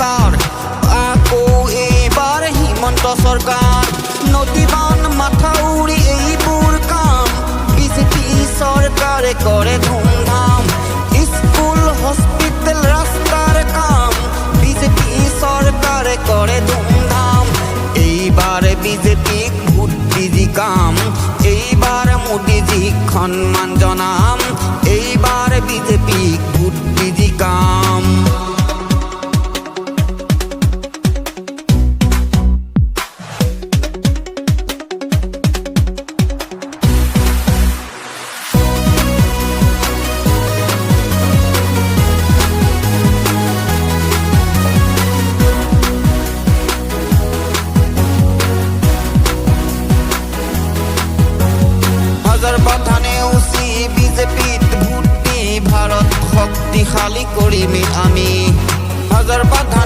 চমৎকাৰ আকৌ এইবাৰ হিমন্ত চৰকাৰ নদীবান মাথাউৰি এইবোৰ কাম। বিজেপি চৰকাৰে কৰে ধুমধাম। স্কুল, হস্পিটেল, ৰাস্তাৰ কাম। বিজেপি চৰকাৰে কৰে ধুমধাম। এইবাৰ বিজেপিক ভোট দি জিকাম এইবাৰ মোদীজীক সন্মান জনাম। এইবাৰ বিজেপিক ভোট দি জিকাম হাজাৰ বাধানে উচি বিজেপিত ভুটি ভারত শক্তিশালী কৰিমে আমি। হাজাৰ বাধানে